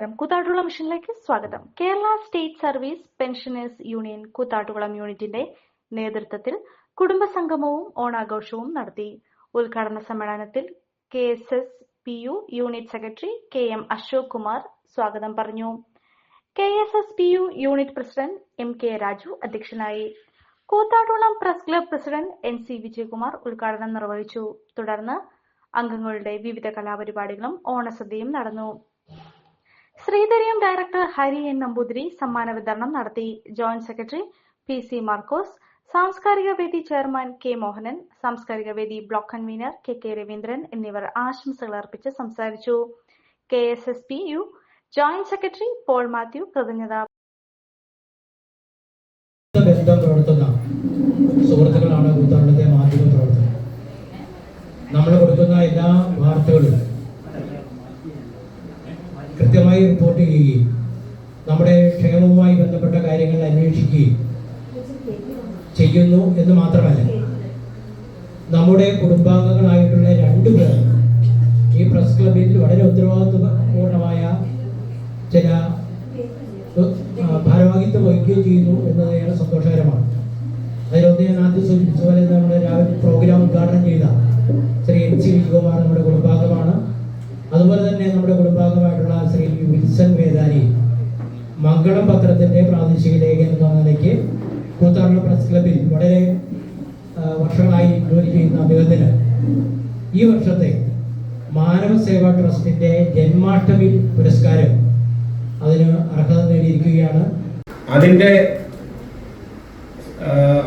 നമസ്കാരം. കൂത്താട്ടുകുളം മിഷനിലേക്ക് സ്വാഗതം. Kerala state service pensioners union Koothattukulam യൂണിറ്റിന്റെ നേതൃത്വത്തിൽ കുടുംബസംഗമവും ഓണാഘോഷവും നടത്തി. ഉദ്ഘാടന സമ്മേളനത്തിൽ K S S P U unit secretary K M Ashok Kumar സ്വാഗതം പറഞ്ഞു. K S S P U unit president M K Raju അധ്യക്ഷനായി. Koothattukulam press club president N C Vijayakumar ഉദ്ഘാടനം നിർവഹിച്ചു. തുടർന്ന് അംഗങ്ങളുടെ വിവിധ കലാപരിപാടികളും ഓണസദ്യയും നടന്നു. ശ്രീധരിയം ഡയറക്ടർ ഹരി എൻ നമ്പൂതിരി സമ്മാന വിതരണം നടത്തി joint secretary P C Markose സാംസ്കാരിക വേദി ചെയർമാൻ കെ മോഹനൻ സാംസ്കാരിക വേദി block convener K K Raveendran എന്നിവർ ആശംസകൾ അർപ്പിച്ച് സംസാരിച്ചു. K S S P U joint secretary Paul Mathew കൃതജ്ഞത സുഹൃത്തുക്കളാണ് നമ്മൾ കൊടുക്കുന്ന എല്ലാ വാർത്തകളും കൃത്യമായി റിപ്പോർട്ട് ചെയ്യുകയും നമ്മുടെ ക്ഷേമവുമായി ബന്ധപ്പെട്ട കാര്യങ്ങൾ അന്വേഷിക്കുകയും ചെയ്യുന്നു എന്ന് മാത്രമല്ല നമ്മുടെ കുടുംബാംഗങ്ങളായിട്ടുള്ള രണ്ടു പേർ ഈ പ്രസ് ക്ലബിൽ വളരെ ഉത്തരവാദിത്വപൂർണമായ ചില ഭാരവാഹിത്വം വഹിക്കുകയും ചെയ്യുന്നു എന്നത് ഏറെ സന്തോഷകരമാണ്. അതിലൊന്ന് ഞാൻ ആദ്യം സൂചിപ്പിച്ച പോലെ നമ്മുടെ രാവിലെ പ്രോഗ്രാം ഉദ്ഘാടനം ചെയ്ത ശ്രീ എൻ സി വിജയകുമാർ നമ്മുടെ കുടുംബാംഗമാണ് അതുപോലെ തന്നെ നമ്മുടെ കുടുംബാംഗമായിട്ടുള്ള ശ്രീ വിൽസൺ വേദാനി മംഗളം പത്രത്തിന്റെ പ്രാദേശിക ലേഖനം എന്ന നിലയ്ക്ക് കൂത്താറുള്ള പ്രസ് ക്ലബിൽ വളരെ വർഷങ്ങളായി ജോലി ചെയ്യുന്ന അദ്ദേഹത്തിന് ഈ വർഷത്തെ മാനവ സേവാ ട്രസ്റ്റിന്റെ ജന്മാഷ്ടമി പുരസ്കാരം അതിന് അർഹത നേടിയിരിക്കുകയാണ്. അതിന്റെ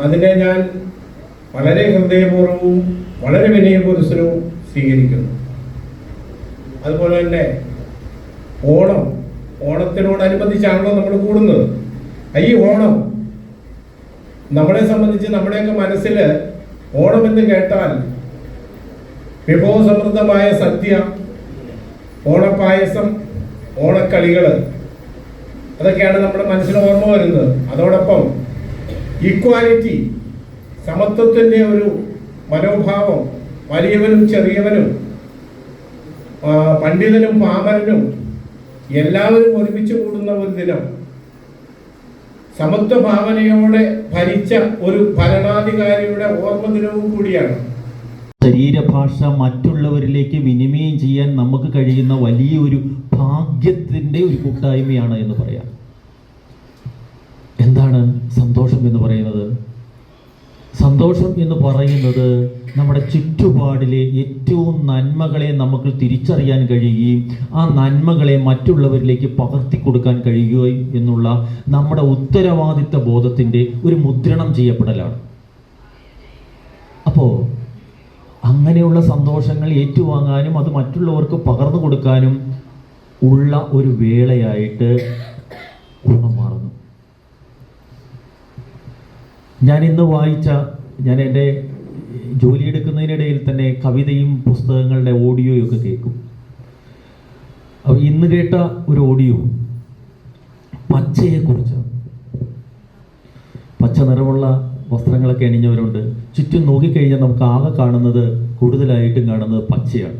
അതിനെ ഞാൻ വളരെ ഹൃദയപൂർവവും വളരെ വിനയപുരസരവും സ്വീകരിക്കുന്നു. അതുപോലെ തന്നെ ഓണം ഓണത്തിനോടനുബന്ധിച്ചാണല്ലോ നമ്മൾ കൂടുന്നത്. ഈ ഓണം നമ്മളെ സംബന്ധിച്ച് നമ്മുടെയൊക്കെ മനസ്സിൽ ഓണം എന്ന് കേട്ടാൽ വിഭവസമൃദ്ധമായ സദ്യ ഓണപ്പായസം ഓണക്കളികൾ അതൊക്കെയാണ് നമ്മുടെ മനസ്സിന് ഓർമ്മ വരുന്നത്. അതോടൊപ്പം ഈക്വാലിറ്റി സമത്വത്തിന്റെ ഒരു മനോഭാവം വലിയവനും ചെറിയവനും പണ്ഡിതനും പാമരനും എല്ലാവരും ഒരുമിച്ച് കൂടുന്ന ഒരു ദിനം. സമത്വ ഭാവനയോടെ ഭരിച്ച ഒരു ഭരണാധികാരിയുടെ ഓർമ്മ ദിനവും കൂടിയാണ്. ശരീരഭാഷ മറ്റുള്ളവരിലേക്ക് വിനിമയം ചെയ്യാൻ നമുക്ക് കഴിയുന്ന വലിയൊരു ഭാഗ്യത്തിന്റെ ഒരു കൂട്ടായ്മയാണ് എന്ന് പറയാം. എന്താണ് സന്തോഷം എന്ന് പറയുന്നത്? സന്തോഷം എന്ന് പറയുന്നത് നമ്മുടെ ചുറ്റുപാടിലെ ഏറ്റവും നന്മകളെ നമുക്ക് തിരിച്ചറിയാൻ കഴിയുകയും ആ നന്മകളെ മറ്റുള്ളവരിലേക്ക് പകർത്തി കൊടുക്കാൻ കഴിയുകയും എന്നുള്ള നമ്മുടെ ഉത്തരവാദിത്ത ബോധത്തിന്റെ ഒരു മുദ്രണം ചെയ്യപ്പെടലാണ്. അപ്പോൾ അങ്ങനെയുള്ള സന്തോഷങ്ങൾ ഏറ്റുവാങ്ങാനും അത് മറ്റുള്ളവർക്ക് പകർന്നു കൊടുക്കാനും ഉള്ള ഒരു വേളയായിട്ട് ഓണം മാറുന്നു. ഞാൻ ഇന്ന് വായിച്ച ഞാൻ എന്റെ ജോലിയെടുക്കുന്നതിനിടയിൽ തന്നെ കവിതയും പുസ്തകങ്ങളുടെ ഓഡിയോയും ഒക്കെ കേൾക്കും. അപ്പോൾ ഇന്ന് കേട്ട ഒരു ഓഡിയോ പച്ചയെക്കുറിച്ചാണ് പച്ച നിറമുള്ള വസ്ത്രങ്ങളൊക്കെ അണിഞ്ഞവരുണ്ട്. ചുറ്റും നോക്കിക്കഴിഞ്ഞാൽ നമുക്ക് ആകെ കാണുന്നത് കൂടുതലായിട്ടും കാണുന്നത് പച്ചയാണ്.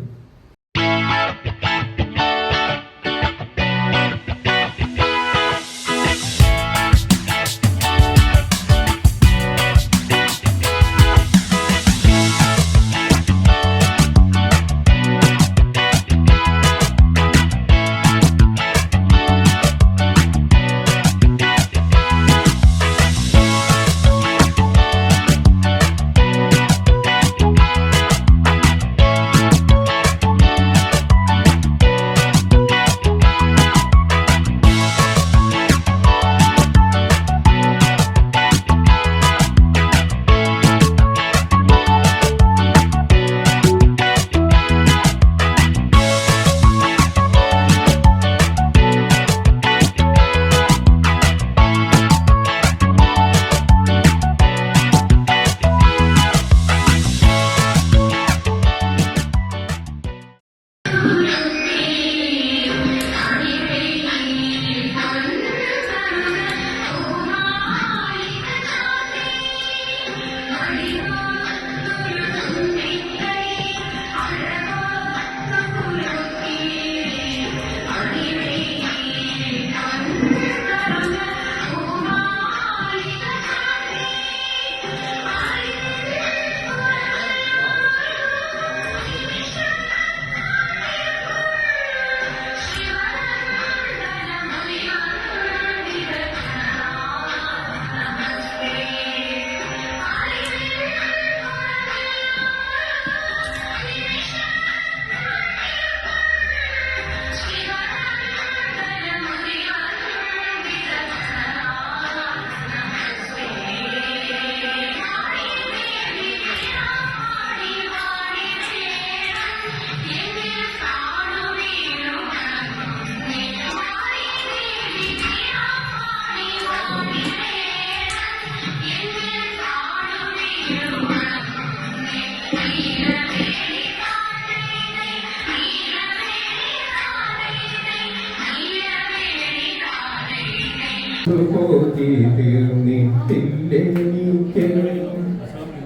പോതി തീർന്നിട്ടില്ലെനിക്ക്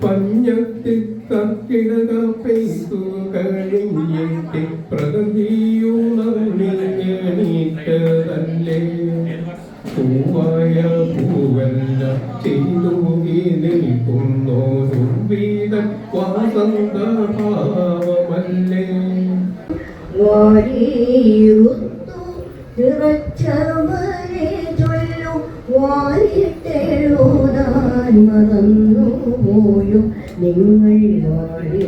പഞ്ഞത്തിൽ തക്കിടക പെയ്തു കഴിഞ്ഞിട്ട് പ്രകൃതിയുണർന്നിഞ്ഞണീറ്റതല്ലേ പൂവായ പൂവല്ല ചെയ്തു നിൽക്കുന്നോരു വീത വാസന്തഭാവമല്ലേ ഋതു വാരിയിരുത്തു മറന്നു പോയോ നിങ്ങൾ വാഴി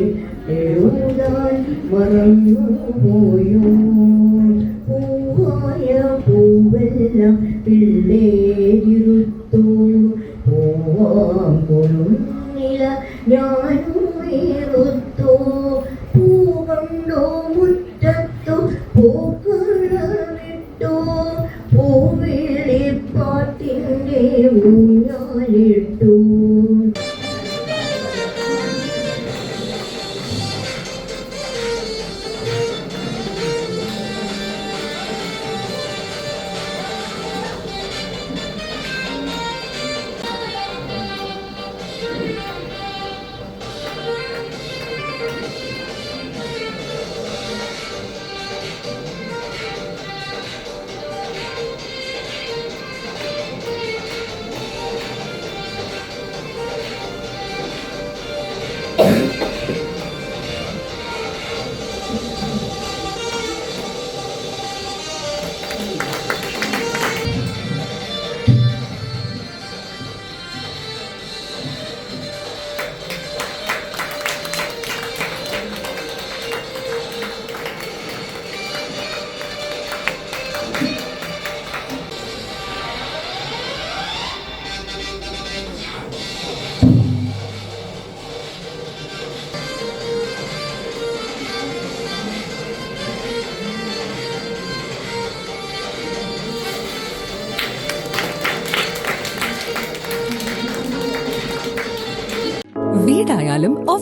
എഴുതാൻ മറന്നു പോയോ പൂവായ പൂവെല്ലാം പിള്ളേരിരുത്തു. പൂവാം കൊള്ളുന്നില്ല ഞാനും പൂ കണ്ടോ മുറ്റത്തു പൂക്കളമിട്ടു